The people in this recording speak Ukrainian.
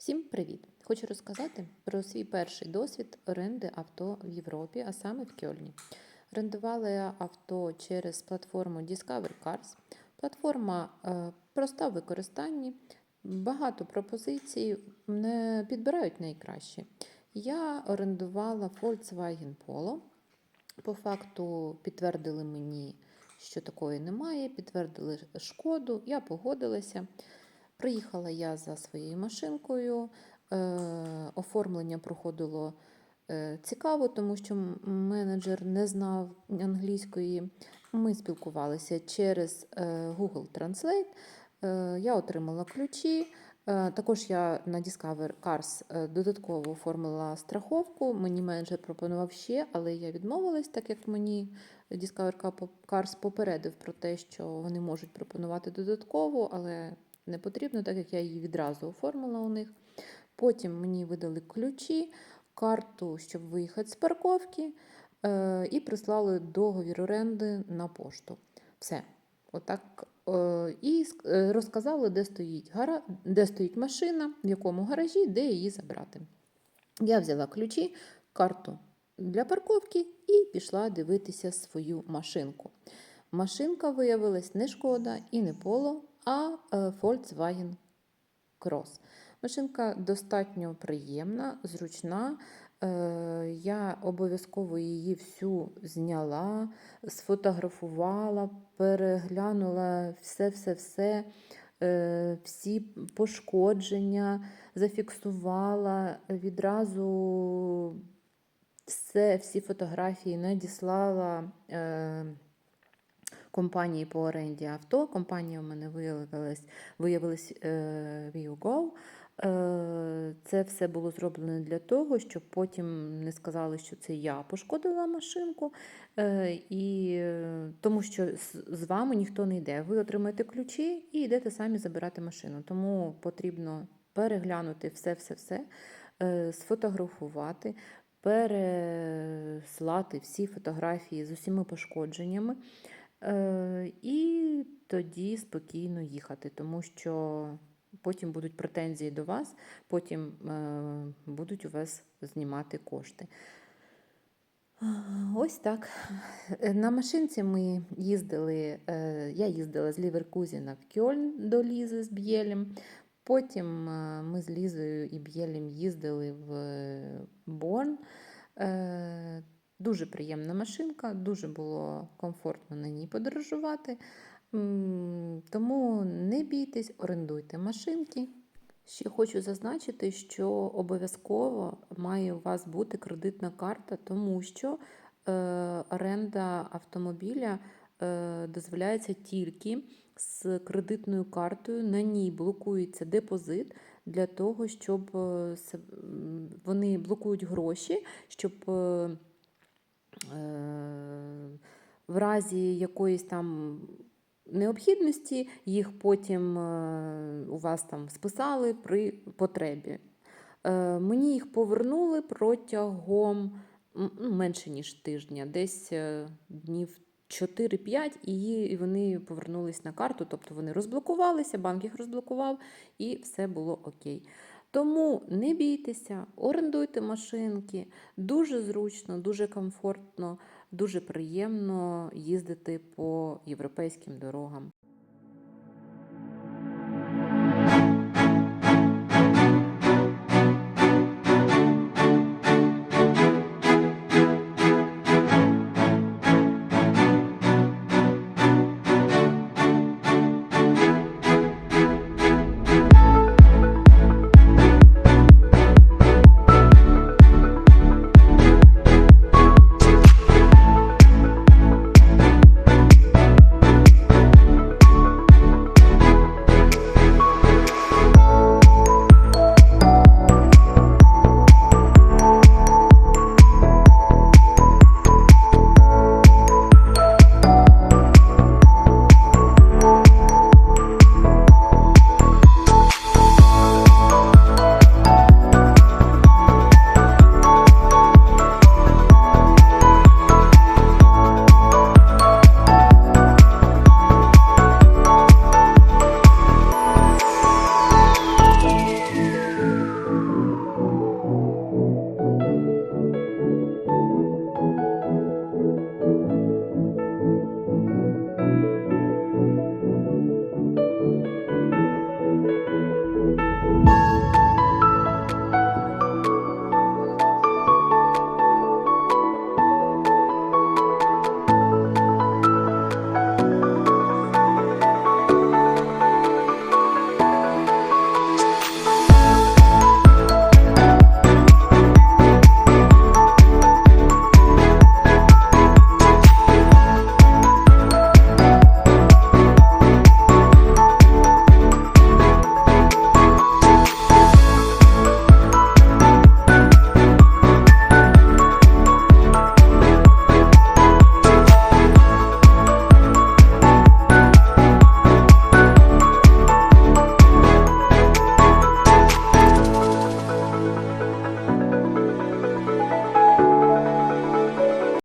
Всім привіт! Хочу розказати про свій перший досвід оренди авто в Європі, а саме в Кьольні. Орендувала я авто через платформу Discover Cars. Платформа е, проста в використанні, багато пропозицій, не підбирають найкращі. Я орендувала Volkswagen Polo. По факту підтвердили мені, що такої немає, підтвердили шкоду, я погодилася. Приїхала я за своєю машинкою. Е, оформлення проходило е, цікаво, тому що менеджер не знав англійської. Ми спілкувалися через е, Google Translate. Я отримала ключі. Також я на Discover Cars додатково оформила страховку. Мені менеджер пропонував ще, але я відмовилась, так як мені Discover Cars попередив про те, що вони можуть пропонувати додатково, але не потрібно, так як я її відразу оформила у них. Потім мені видали ключі, карту, щоб виїхати з парковки, е, і прислали договір оренди на пошту. Все. Отак. Е, і е, розказали, де стоїть, гара... де стоїть машина, в якому гаражі, де її забрати. Я взяла ключі, карту для парковки і пішла дивитися свою машинку. Машинка виявилась не шкода і не поло, а е, Volkswagen Cross. Машинка достатньо приємна, зручна. Е, Я обов'язково її всю зняла, сфотографувала, переглянула все-все-все, е, всі пошкодження, зафіксувала, відразу все, всі фотографії надіслала. Е, компанії по оренді авто. Компанія у мене виявилась, виявилась е, ViewGo. Е, Це все було зроблено для того, щоб потім не сказали, що це я пошкодила машинку, е, і, е, тому що з- вами ніхто не йде. Ви отримаєте ключі і йдете самі забирати машину. Тому потрібно переглянути все-все-все, е, сфотографувати, переслати всі фотографії з усіма пошкодженнями. Е, І тоді спокійно їхати, тому що потім будуть претензії до вас, потім е, будуть у вас знімати кошти. Ось так. Е, На машинці ми їздили, я їздила з Ліверкузіна в Кьольн до Лізи з Б'єлем. Потім ми з Лізою і Б'єлем їздили в Бонн. Е, Дуже приємна машинка, дуже було комфортно на ній подорожувати. Тому не бійтесь, орендуйте машинки. Ще хочу зазначити, що обов'язково має у вас бути кредитна карта, тому що е, оренда автомобіля е, дозволяється тільки з кредитною картою. На ній блокується депозит для того, щоб е, вони блокують гроші, щоб е, в разі якоїсь там необхідності їх потім е, у вас там списали при потребі. Е, Мені їх повернули протягом ну, менше ніж тижня, десь е, днів 4-5, і і вони повернулись на карту, тобто вони розблокувалися, банк їх розблокував, і все було окей. Тому не бійтеся, орендуйте машинки, дуже зручно, дуже комфортно, дуже приємно їздити по європейським дорогам.